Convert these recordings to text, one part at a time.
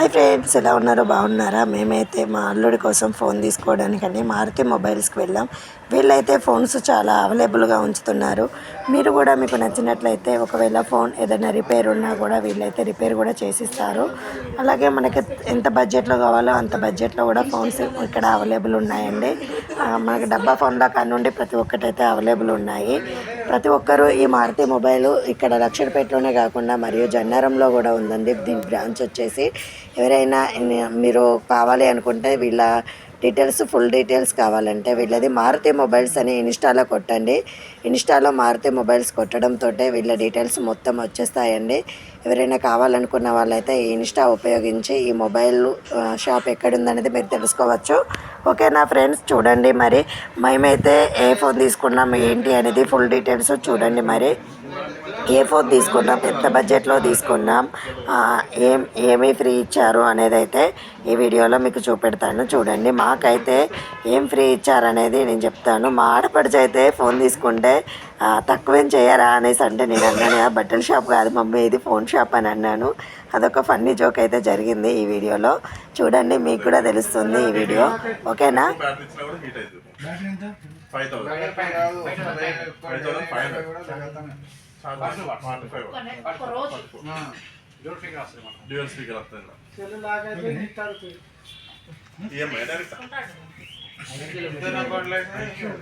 Hi friends ఎలా ఉన్నారు బాగున్నారా? మేమైతే మా అల్లుడి కోసం ఫోన్ తీసుకోవడానికని మారుతి మొబైల్స్కి వెళ్ళాం. వీళ్ళైతే ఫోన్స్ చాలా అవైలబుల్గా ఉంచుతున్నారు. మీరు కూడా మీకు నచ్చినట్లయితే ఒకవేళ ఫోన్ ఏదైనా రిపేర్ ఉన్నా కూడా వీళ్ళైతే రిపేర్ కూడా చేసిస్తారు. అలాగే మనకి ఎంత బడ్జెట్లో కావాలో అంత బడ్జెట్లో కూడా ఫోన్స్ ఇక్కడ అవైలబుల్ ఉన్నాయండి. మనకి డబ్బా ఫోన్ల కానుండి ప్రతి ఒక్కటైతే అవైలబుల్ ఉన్నాయి. ప్రతి ఒక్కరూ ఈ మారుతి మొబైల్ ఇక్కడ లక్షణపేటలోనే కాకుండా మరియు జన్నారంలో కూడా ఉందండి. దీని బ్రాంచ్ వచ్చేసి ఎవరైనా మీరు కావాలి అనుకుంటే వీళ్ళ డీటెయిల్స్ ఫుల్ డీటెయిల్స్ కావాలంటే వీళ్ళది మారుతి మొబైల్స్ అని ఇన్స్టాలో కొట్టండి. ఇన్స్టాలో మారుతి మొబైల్స్ కొట్టడంతో వీళ్ళ డీటెయిల్స్ మొత్తం వచ్చేస్తాయండి. ఎవరైనా కావాలనుకున్న వాళ్ళైతే ఈ ఇన్స్టా ఉపయోగించి ఈ మొబైల్ షాప్ ఎక్కడుందనేది మీరు తెలుసుకోవచ్చు. ఓకే నా ఫ్రెండ్స్ చూడండి మరి. మేమైతే ఏ ఫోన్ తీసుకున్నాం ఏంటి అనేది ఫుల్ డీటెయిల్స్ చూడండి మరి. ఏ ఫోన్ తీసుకున్నాం? ఎంత బడ్జెట్లో తీసుకున్నాం? ఆ, ఏం ఏమీ ఫ్రీ ఇచ్చారు అనేది అయితే ఈ వీడియోలో మీకు చూపెడతాను. చూడండి మాకైతే ఏం ఫ్రీ ఇచ్చారు అనేది నేను చెప్తాను. మా ఆడపడిచి అయితే ఫోన్ తీసుకుంటే తక్కువేం చేయరా అనేసి అంటే నేను అన్నాను "ఆ, బట్టల షాప్ కాదు మమ్మీ ఇది ఫోన్ షాప్ అని అన్నాను. అదొక ఫన్నీ జోక్ అయితే జరిగింది ఈ వీడియోలో. చూడండి మీకు కూడా తెలుస్తుంది ఈ వీడియో. ఓకేనా? Five thousand five thousand five dual speaker వస్తుంది EMI direct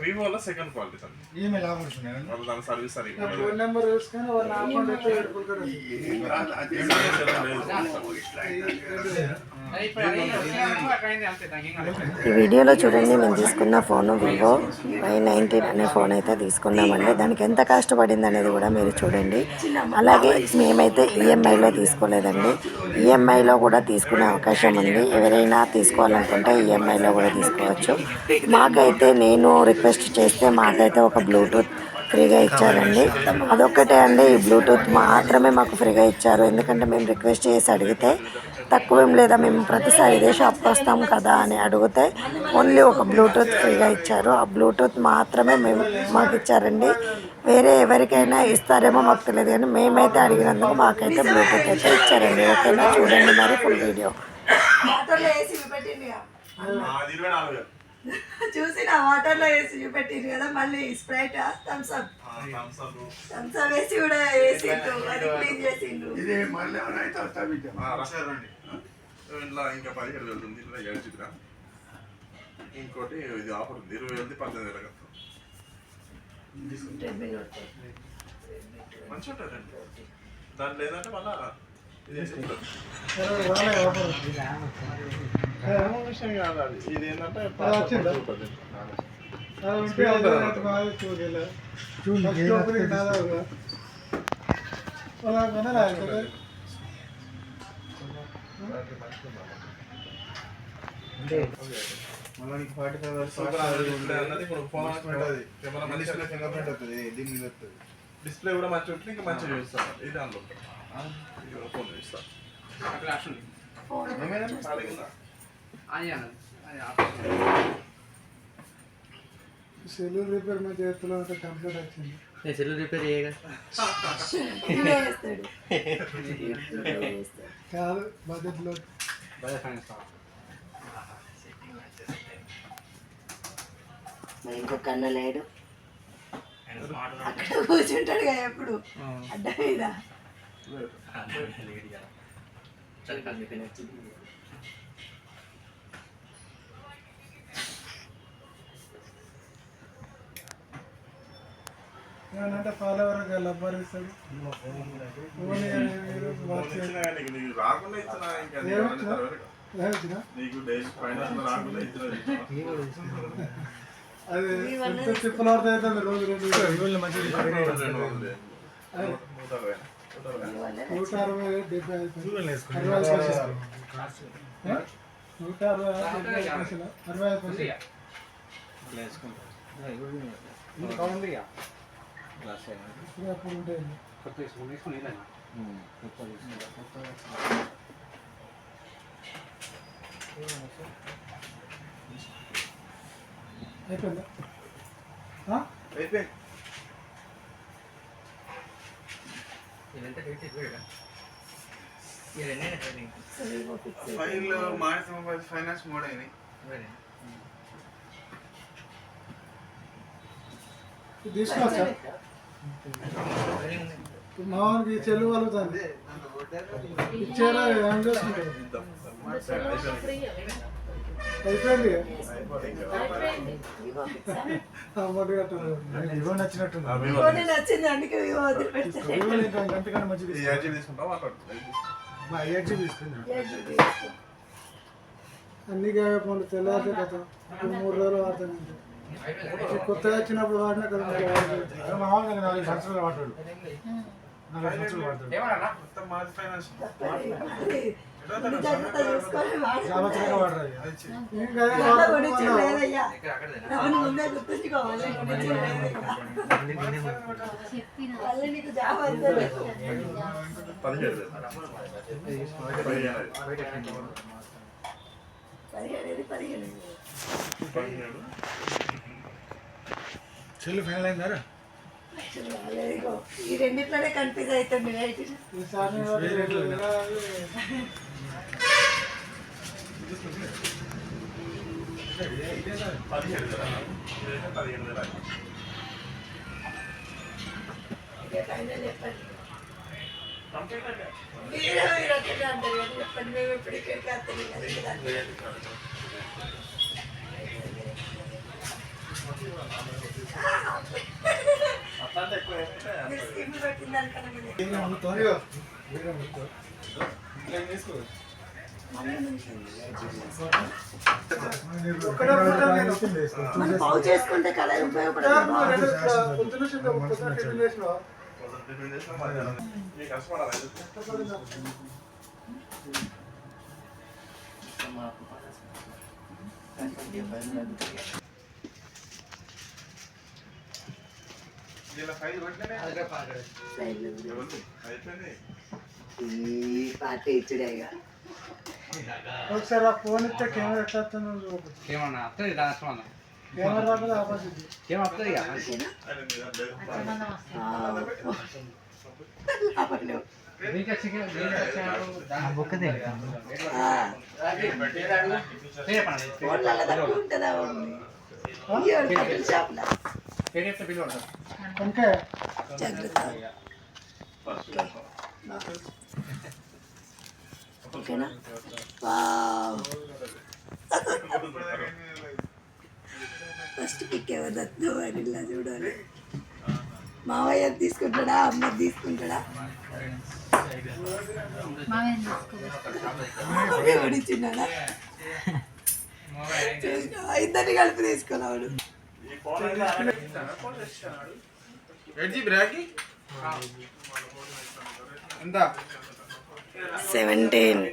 వివోలో second quality sir email operation వాళ్ళు దాని సర్వీస్ సరిగ్గా ఫోన్ నెంబర్ చూసుకొని వాళ్ళ అకౌంట్ ఎట్లా పెట్టుకుంటారు ఈ వీడియోలో చూడండి మేము తీసుకున్న ఫోన్ వివో వై నైన్టీన్ అనే ఫోన్ అయితే తీసుకున్నామండి. దానికి ఎంత కష్టపడింది అనేది కూడా మీరు చూడండి. అలాగే మేమైతే ఈఎంఐలో తీసుకోలేదండి. ఈఎంఐలో కూడా తీసుకునే అవకాశం ఉంది. ఎవరైనా తీసుకోవాలనుకుంటే ఈఎంఐలో కూడా తీసుకోవచ్చు. మాకైతే నేను రిక్వెస్ట్ చేస్తే మాకైతే ఒక బ్లూటూత్ ఫ్రీగా ఇచ్చారండి. అదొక్కటే అండి. ఈ బ్లూటూత్ మాత్రమే మాకు ఫ్రీగా ఇచ్చారు. ఎందుకంటే మేము రిక్వెస్ట్ చేసి అడిగితే తక్కువేం లేదా మేము ప్రతిసారి ఇదే షాప్కి వస్తాం కదా అని అడిగితే ఓన్లీ ఒక బ్లూటూత్ ఫ్రీగా ఇచ్చారు. ఆ బ్లూటూత్ మాత్రమే మేము మాకు ఇచ్చారండి. వేరే ఎవరికైనా ఇస్తారేమో మాకు తెలియదు కానీ మేమైతే అడిగినందుకు మాకైతే బ్లూటూత్ అయితే ఇచ్చారండి. ఓకేనా? చూడండి మరి ఫుల్ వీడియో. వేసి చూసిన వాటర్లో వేసి చూపెట్టింది కదా మళ్ళీ Sprite Thums Up. Thums Up. Thums Up వేసి కూడా వేసిండు అది క్లీన్ చేసిండు ఇంట్లో ఇంకా పదిహేడు వేలు ఉంది ఇంట్లో ఏడు చిత్ర ఇంకోటి ఇది ఆఫర్ ఉంది ఇరవై వేలది పద్దెనిమిది వేలకు మంచిగా ఉంటుందండి దాంట్లో ఏంటంటే మళ్ళా విషయం కాదు అది. ఇది ఏంటంటే మళ్ళీ నీకు forty five hours fingerprint వస్తుంది దీని మీద వస్తుంది డిస్ప్లే కూడా మంచిగా ఉంటుంది ఇంకా మంచిగా చూస్తాను ఇది కూడా ఫోన్ చూస్తాను ఖాళీగా సెల్యూర్ రిపేర్ మా చేతిలో కంప్లీట్ వచ్చింది. నేను సెల్ రిపేర్ చేయగా. కాదు బడ్జెట్లో మరి ఇంకొక అన్న లేడు. అక్కడ కూర్చుంటాడు కదా ఎప్పుడు. అడ్డ మీద ఏమనంటే ఫాలోవర్ లబ్బర్ ఇస్తాడు ఫోన్ వాచ్ ఇచ్చినా కానీ నీకు నీకు రాకుండా ఇచ్చినా ఇంకా నీకు ఏమి ఏమన్నా ఇచ్చినా? తర్వాత ఏమిచ్చినా? నీకు డైలీ ఫైనాన్స్ రాకుండా ఇచ్చిన అది ఎంత అవుతుంది రోజు రెండు వందలు నూట అరవై నూట అరవై నూట అరవై డెబ్బై ఐదు అరవై ఐదు పైసలు. పైసలు ఇప్పుడు అప్పుడు అయిపోయిందా? అయిపోయింది file Maruti mobile finance mode అయినాయి ఇది తీసుకోవచ్చా మామూలుగా ఈ చెల్లు కలుగుతుంది ఇచ్చారా ఏం చేసుకుంటారు అయిపోయింది అమ్మటి కట్టారు. ఇవో నచ్చినట్టు నచ్చింది. అందుకే మంచిది తీసుకుంటాం అన్ని గాయ పండు తెల్లారితే కథ. మూడు రోజులు వాడతాను. కొత్తగా వచ్చినప్పుడు వాడినా కదా. మామూలుగా నాలుగు సంవత్సరాలు వాడతాడు. నాలుగు సంవత్సరాలు వాడతాడు. జాగ్రత్తగా వాడరాదు. పదిహేడు పదిహేడు పదిహేడు పదిహేడు చెల్లి ఫైనల్ అయిందా యాక్చువల్లీ రాలేదు ఇగో. ఈ రెండిట్లోనే కన్ఫ్యూజ్ అవుతుంది రైట్ ఈసారి పదిహేడు వేల ఇదైతే పదిహేను వేల ఇదే ఫైనల్ చెప్పండి కంప్లీట్ అయితే మీరు మీరు ఒకటే అంటారు కానీ చెప్పండి మేము ఇప్పుడు బాగు చేసుకుంటే కదా ఉపయోగపడుతుంది పొద్దున పొద్దున టిఫిన్ చేసినావా కొంచెం టిఫిన్ చేసినా మధ్యాహ్నం మీకు కష్టపడాలి ఇలా ఫైల్ కొట్టినే అయిపోయింది ఈ పార్టీ ఇచ్చుడే ఒకసారి ఆ ఫోన్ ఇస్తే కెమెరా ఎట్లా వస్తుందో చూడు ఏమన్నా వస్తుంది రాష్ట్రం కెమెరా రాకపోతే ఆపోజిట్ ఏమొస్తుంది ఇక? ఓకేనా? ఫస్ట్ పిక్ ఎవరు దత్తో ఇలా చూడాలి. మావయ్య తీసుకుంటాడా? అమ్మ తీసుకుంటాడా? ఓడిచ్చిన్నాడా ఇద్దరిని కలిపి తీసుకున్నాడు. ఎంత? సెవెంటీన్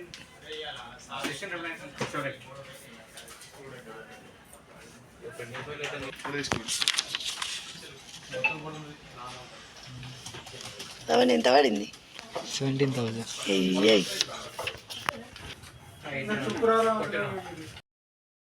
అవన్నీ ఎంత పడింది? సెవెంటీన్ శుక్రవారం